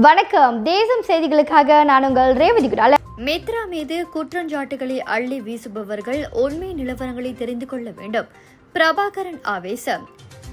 வணக்கம். தேசம் செய்திகளுக்காக நான் உங்கள் ரேவதி குடால. மித்ரா மீது குற்றஞ்சாட்டுகளை அள்ளி வீசுபவர்கள் உண்மை நிலவரங்களை தெரிந்து கொள்ள வேண்டும். பிரபாகரன் ஆவேசம்.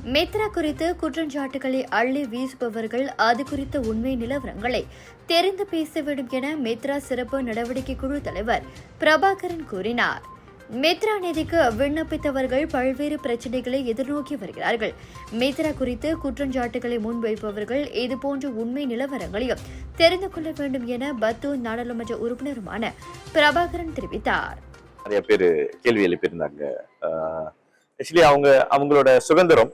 மித்ரா குறித்து குற்றஞ்சாட்டுகளை அள்ளி வீசுபவர்கள் அது குறித்த உண்மை நிலவரங்களை தெரிந்து பேச வேண்டும் என மித்ரா சிறப்பு நடவடிக்கை குழு தலைவர் பிரபாகரன் கூறினார். மித்ரா நிதிக்கு விண்ணப்பித்தவர்கள் பல்வேறு பிரச்சனைகளை எதிர்நோக்கி வருகிறார்கள். மித்ரா குறித்து குற்றஞ்சாட்டுகளை முன்வைப்பவர்கள் இதுபோன்ற உண்மை நிலவரங்களையும் தெரிந்து கொள்ள வேண்டும் என பத்தூர் நாடாளுமன்ற உறுப்பினருமான பிரபாகரன் தெரிவித்தார். நிறைய பேர் கேள்வி எழுப்பியிருந்தாங்க. ஆக்சுவலி அவங்க அவங்களோட சுதந்திரம்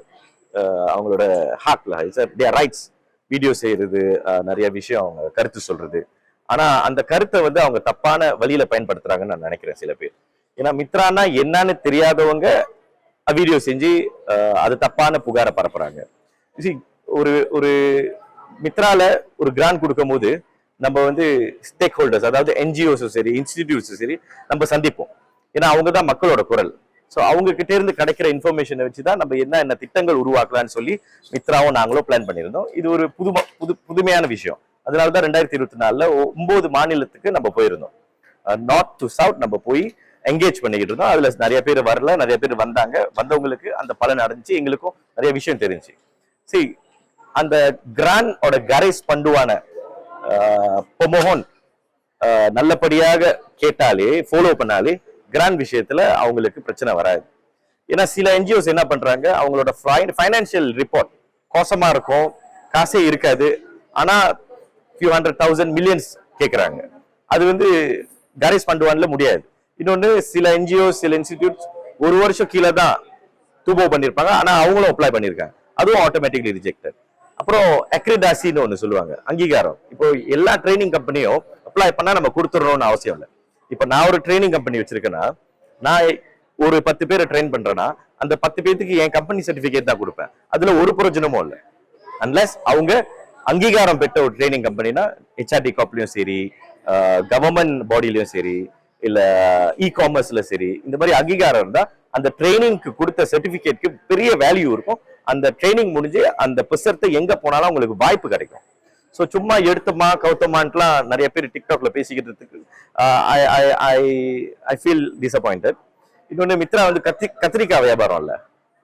ஆஹ் அவங்களோட ஹார்ட்ல தேர் ரைட்ஸ் வீடியோ செய்யறது நிறைய விஷயம் அவங்க கருத்து சொல்றது. ஆனா அந்த கருத்தை வந்து அவங்க தப்பான வழியில பயன்படுத்துறாங்கன்னு நான் நினைக்கிறேன் சில பேர். ஏன்னா மித்ரானா என்னன்னு தெரியாதவங்க வீடியோ செஞ்சு அது தப்பான புகாரை பரப்புறாங்க. ஒரு ஒரு மித்ரால ஒரு கிராண்ட் கொடுக்கும் போது நம்ம வந்து ஸ்டேக் ஹோல்டர்ஸ் அதாவது என்ஜிஓஸும் சரி இன்ஸ்டிடியூட்ஸும் சரி நம்ம சந்திப்போம். ஏன்னா அவங்க தான் மக்களோட குரல். ஸோ அவங்க கிட்டே இருந்து கிடைக்கிற இன்ஃபர்மேஷனை வச்சு தான் நம்ம என்ன என்ன திட்டங்கள் உருவாக்கலாம்னு சொல்லி மித்ராவும் நாங்களும் பிளான் பண்ணியிருந்தோம். இது ஒரு புது புது புதுமையான விஷயம். அதனால தான் ரெண்டாயிரத்தி இருபத்தி நாலில் ஒன்பது மாநிலத்துக்கு நம்ம போயிருந்தோம். நார்த் டு சவுத் நம்ம போய் என்கேஜ் பண்ணிக்கிட்டு இருந்தோம். அதுல நிறைய பேர் வரல நிறைய பேர் வந்தாங்க. வந்தவங்களுக்கு அந்த பலன் அடைஞ்சு எங்களுக்கும் நிறைய விஷயம் தெரிஞ்சு. சரி அந்த கிராண்டோட கரைஸ் பண்டுவான பொமோகோன் நல்லபடியாக கேட்டாலே ஃபாலோ பண்ணாலே கிராண்ட் விஷயத்துல அவங்களுக்கு பிரச்சனை வராது. ஏன்னா சில என்ஜிஓஸ் என்ன பண்றாங்க? அவங்களோட ஃபைனான்சியல் ரிப்போர்ட் கோசமா இருக்கும் காசே இருக்காது. ஆனா ஃபியூ ஹண்ட்ரட் தௌசண்ட் மில்லியன்ஸ் கேட்குறாங்க அது வந்து கரேஸ் பண்டுவான்ல முடியாது. இன்னொன்று சில என்ஜிஓ சில இன்ஸ்டிடியூட்ஸ் ஒரு வருஷம் கீழே தான் தூபோ பண்ணியிருப்பாங்க ஆனால் அவங்களும் அப்ளை பண்ணியிருக்காங்க அதுவும் ஆட்டோமேட்டிக்லி ரிஜெக்டட் அப்புறம் அக்ரிடாசின்னு ஒன்று சொல்லுவாங்க. அங்கீகாரம். இப்போ எல்லா ட்ரைனிங் கம்பெனியும் அப்ளை பண்ணால் நம்ம கொடுத்துடணும்னு அவசியம் இல்லை. இப்போ நான் ஒரு ட்ரைனிங் கம்பெனி வச்சிருக்கேன்னா நான் ஒரு பத்து பேரை ட்ரெயின் பண்ணுறேன்னா அந்த பத்து பேத்துக்கு என் கம்பெனி சர்டிஃபிகேட் தான் கொடுப்பேன். அதில் ஒரு பிரயோஜனமும் இல்லை. அன்லஸ் அவங்க அங்கீகாரம் பெற்ற ஒரு ட்ரைனிங் கம்பெனினா ஹெச்ஆர்டி காப்லையும் சரி கவர்மெண்ட் பாடியிலையும் சரி இல்ல இ காமர்ஸ்ல சரி இந்த மாதிரி அங்கீகாரம் இருந்தா அந்த ட்ரைனிங்க்கு கொடுத்த சர்டிபிகேட்க்கு பெரிய வேல்யூ இருக்கும். அந்த ட்ரைனிங் முடிஞ்சு அந்த புஸ்தகத்தை எங்க போனாலும் உங்களுக்கு வாய்ப்பு கிடைக்கும். ஸோ சும்மா எடுத்தமா கௌத்தமான்ட்டுலாம் நிறைய பேர் டிக்டாக்ல பேசிக்கிறதுக்கு ஐ ஐ ஃபீல் டிசப்பாயிண்டட் இன்னொன்று மித்ரா வந்து கத்தி கத்திரிக்காய் வியாபாரம் இல்ல.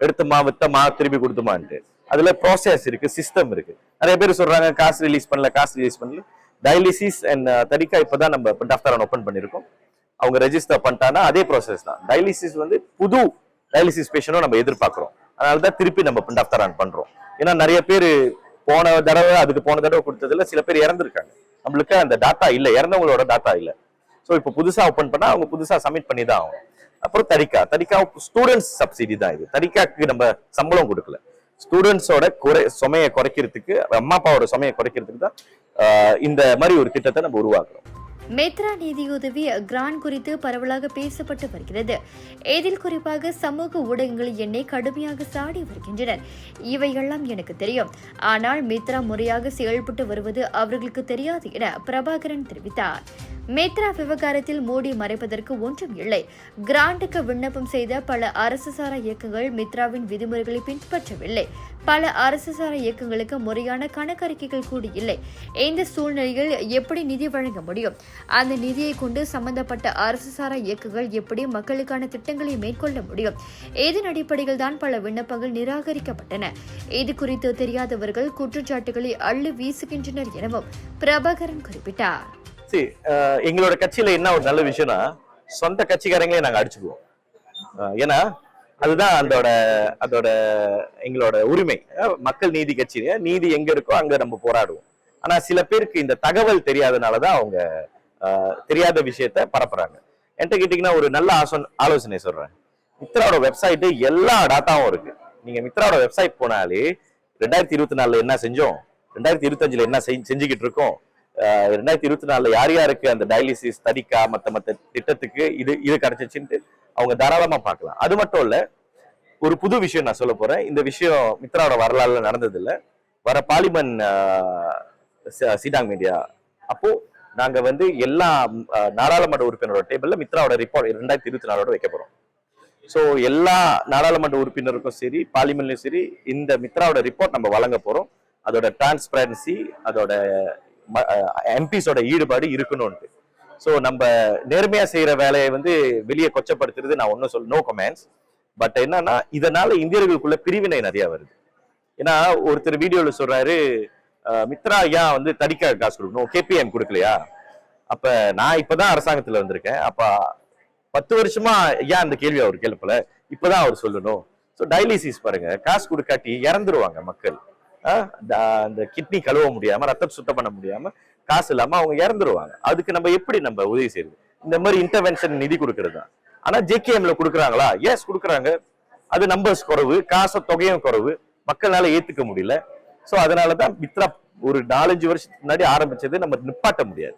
எடுத்தமா வித்தமா திருப்பி கொடுத்துமான்ட்டு. அதுல ப்ராசஸ் இருக்கு சிஸ்டம் இருக்கு. நிறைய பேர் சொல்றாங்க காசு ரிலீஸ் பண்ணல காசு ரிலீஸ் பண்ணல. டயாலிசிஸ் அண்ட் தடிக்கா இப்பதான் நம்ம டாக்டர் ஓப்பன் பண்ணியிருக்கோம். அவங்க ரெஜிஸ்டர் பண்ணிட்டாங்கன்னா அதே ப்ராசஸ் தான். டயாலிசிஸ் வந்து புது டயாலிசிஸ் பேஷண்டும் நம்ம எதிர்பார்க்குறோம். அதனால தான் திருப்பி நம்ம டாக்டர் ரன் பண்ணுறோம் ஏன்னா நிறைய பேர் போன தடவை அதுக்கு போன தடவை கொடுத்ததுல சில பேர் இறந்துருக்காங்க. நம்மளுக்கு அந்த டாட்டா இல்லை. இறந்தவங்களோட டாட்டா இல்லை. ஸோ இப்போ புதுசாக ஓப்பன் பண்ணால் அவங்க புதுசாக சப்மிட் பண்ணி தான் ஆகும் அப்புறம் தரிக்கா தரிக்கா ஸ்டூடெண்ட்ஸ் சப்சிடி தான் இது. தரிக்காக்கு நம்ம சம்பளம் கொடுக்கல. ஸ்டூடெண்ட்ஸோட குறை சுமையை குறைக்கிறதுக்கு அம்மா அப்பாவோட சுமையை குறைக்கிறதுக்கு தான் இந்த மாதிரி ஒரு திட்டத்தை நம்ம உருவாக்குறோம். மெத்ரா நிதியுதவி கிராண்ட் குறித்து பரவலாக பேசப்பட்டு வருகிறது. இதில் குறிப்பாக சமூக ஊடகங்கள் என்னை கடுமையாக சாடி வருகின்றனர். இவையெல்லாம் எனக்கு தெரியும். ஆனால் மித்ரா முறையாக செயல்பட்டு வருவது அவர்களுக்கு தெரியாது என பிரபாகரன் தெரிவித்தார். மித்ரா விவகாரத்தில் மோடி மறைப்பதற்கு ஒன்றும் இல்லை. கிராண்டுக்கு விண்ணப்பம் செய்த பல அரசு சாரா இயக்கங்கள் மித்ராவின் விதிமுறைகளை பின்பற்றவில்லை. பல அரசு சாரா இயக்கங்களுக்கு முறையான கணக்கறிக்கைகள் கூட இல்லை. இந்த சூழ்நிலையில் எப்படி நிதி வழங்க முடியும்? அந்த நிதியை கொண்டு சம்பந்தப்பட்ட அரசு சாரா இயக்கங்கள் எப்படி மக்களுக்கான திட்டங்களை மேற்கொள்ள முடியும்? இதன் அடிப்படையில் தான் பல விண்ணப்பங்கள் நிராகரிக்கப்பட்டன. இது குறித்து தெரியாதவர்கள் குற்றச்சாட்டுகளை அள்ளி வீசுகின்றனர் எனவும் பிரபாகரன் குறிப்பிட்டார். எங்களோட கட்சியில என்ன ஒரு நல்ல விஷயம்னா சொந்த கட்சிக்காரங்களே நாங்க அடிச்சுக்குவோம். ஏன்னா அதுதான் அதோட அதோட எங்களோட உரிமை. மக்கள் நீதி கட்சி நீதி எங்க இருக்கோ அங்க நம்ம போராடுவோம். ஆனா சில பேருக்கு இந்த தகவல் தெரியாதனாலதான் அவங்க தெரியாத விஷயத்த பரப்புறாங்க. என்கிட்ட கேட்டீங்கன்னா ஒரு நல்ல ஆசோன் ஆலோசனை சொல்றேன். மித்ராவோட வெப்சைட்டு எல்லா டாட்டாவும் இருக்கு. நீங்க மித்ராவோட வெப்சைட் போனாலே ரெண்டாயிரத்தி இருபத்தி நாலுல என்ன செஞ்சோம்? ரெண்டாயிரத்தி இருபத்தஞ்சுல என்ன செஞ்சுக்கிட்டு இருக்கோம்? ரெண்டாயிரத்தி இருபத்தி நாலுல யார் யாருக்கு அந்த டயாலிசிஸ் தடிக்கா மற்ற மற்ற திட்டத்துக்கு இது இது கிடைச்சிச்சுன்ட்டு அவங்க தாராளமா பார்க்கலாம். அது மட்டும் இல்ல ஒரு புது விஷயம் நான் சொல்ல போறேன். இந்த விஷயம் மித்ராவோட வரலாறுல நடந்தது வர பாலிமன் சிடாங் மீடியா. அப்போ நாங்க வந்து எல்லா நாடாளுமன்ற உறுப்பினரோட டேபிள்ல மித்ராவோட ரிப்போர்ட் ரெண்டாயிரத்தி இருபத்தி நாலோட வைக்க போறோம். ஸோ எல்லா நாடாளுமன்ற உறுப்பினருக்கும் சரி பார்லிமெண்ட்லையும் சரி இந்த மித்ராவோட ரிப்போர்ட் நம்ம வழங்க போறோம். அதோட டிரான்ஸ்பரன்சி அதோட எம்பிஸோட ஈடுபாடு இருக்கணும்ட்டு ஸோ நம்ம நேர்மையா செய்யற வேலையை வந்து வெளியே கொச்சப்படுத்துறது நான் ஒன்றும் சொல்ல நோ கமெண்ட்ஸ் பட் என்னன்னா இதனால இந்தியர்களுக்குள்ள பிரிவினை நிறைய வருது. ஏன்னா ஒருத்தர் வீடியோவில் சொல்றாரு மித்ரா ஏன் வந்து தடிக்க காசு கொடுக்கணும். கேபிஎம் கொடுக்கலையா? அப்ப நான் இப்பதான் அரசாங்கத்துல வந்திருக்கேன். அப்ப பத்து வருஷமா ஏன் அந்த கேள்வி அவர் கேள்ப்பல இப்பதான் அவர் சொல்லணும். ஸோ டயாலிசிஸ் பாருங்க. காசு கொடுக்காட்டி இறந்துருவாங்க மக்கள். அந்த- கிட்னி கழுவ முடியாம ரத்தம் சுத்தம் பண்ண முடியாம காசு இல்லாம அவங்க இறந்துருவாங்க. அதுக்கு நம்ம எப்படி நம்ம உதவி செய்யறது இந்த மாதிரி இன்டர்வென்ஷன் நிதி கொடுக்கறது? தான் ஆனா ஜேகேஎம்ல கொடுக்குறாங்களா? எஸ் கொடுக்குறாங்க. அது நம்பர்ஸ் குறைவு காசு தொகையும் குறைவு. மக்களால ஏத்துக்க முடியல. ஸோ அதனால தான் மித்ரா ஒரு நாலஞ்சு வருஷத்துக்கு முன்னாடி ஆரம்பிச்சது நம்ம நிப்பாட்ட முடியாது.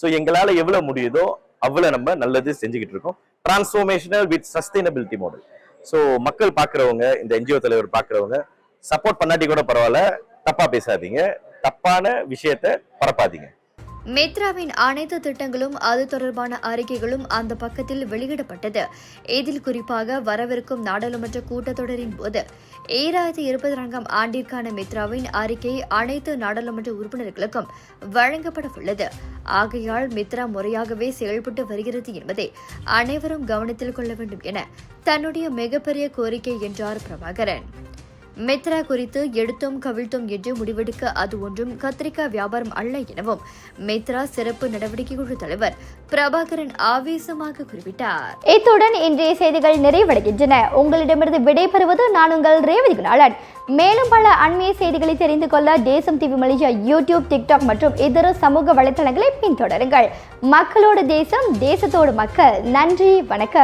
ஸோ எங்களால எவ்வளவு முடியுதோ அவ்வளோ நம்ம நல்லது செஞ்சுக்கிட்டு இருக்கோம். Transformational with sustainability model so மக்கள் பார்க்கறவங்க இந்த என்ஜிஓ தலைவர் பார்க்குறவங்க சப்போர்ட் பண்ணாட்டி கூட பரவாயில்ல தப்பாக பேசாதீங்க. தப்பான விஷயத்த பரப்பாதீங்க. மெத்ராவின் அனைத்து திட்டங்களும் அது தொடர்பான அறிக்கைகளும் அந்த பக்கத்தில் வெளியிடப்பட்டது. இதில் குறிப்பாக வரவிருக்கும் நாடாளுமன்ற கூட்டத்தொடரின் போது ஈராயிரத்தி இருபத்தி நான்காம் ஆண்டிற்கான மித்ராவின் அறிக்கை அனைத்து நாடாளுமன்ற உறுப்பினர்களுக்கும் வழங்கப்பட உள்ளது ஆகையால் மித்ரா முறையாகவே செயல்பட்டு வருகிறது என்பதை அனைவரும் கவனத்தில் கொள்ள வேண்டும் என தன்னுடைய மிகப்பெரிய கோரிக்கை என்றார் பிரபாகரன். மெத்ரா குறித்து எடுத்தோம் கவிழ்த்தோம் என்று முடிவெடுக்க அது ஒன்றும் கத்திரிக்காய் வியாபாரம் அல்ல எனவும் மெத்ரா சிறப்பு நடவடிக்கை குழு தலைவர் பிரபாகரன் ஆவேசமாக குறிப்பிட்டார். இத்துடன் இன்றைய செய்திகள் நிறைவடைகின்றன. உங்களிடமிருந்து விடைபெறுவது நான் உங்கள் ரேவதி குணாளன் மேலும் பல அண்மைய செய்திகளை தெரிந்து கொள்ள தேசம் டிவி மலேசியா யூடியூப் டிக்டாக் மற்றும் இதர சமூக வலைத்தளங்களை பின்தொடருங்கள். மக்களோடு தேசம் தேசத்தோடு மக்கள். நன்றி வணக்கம்.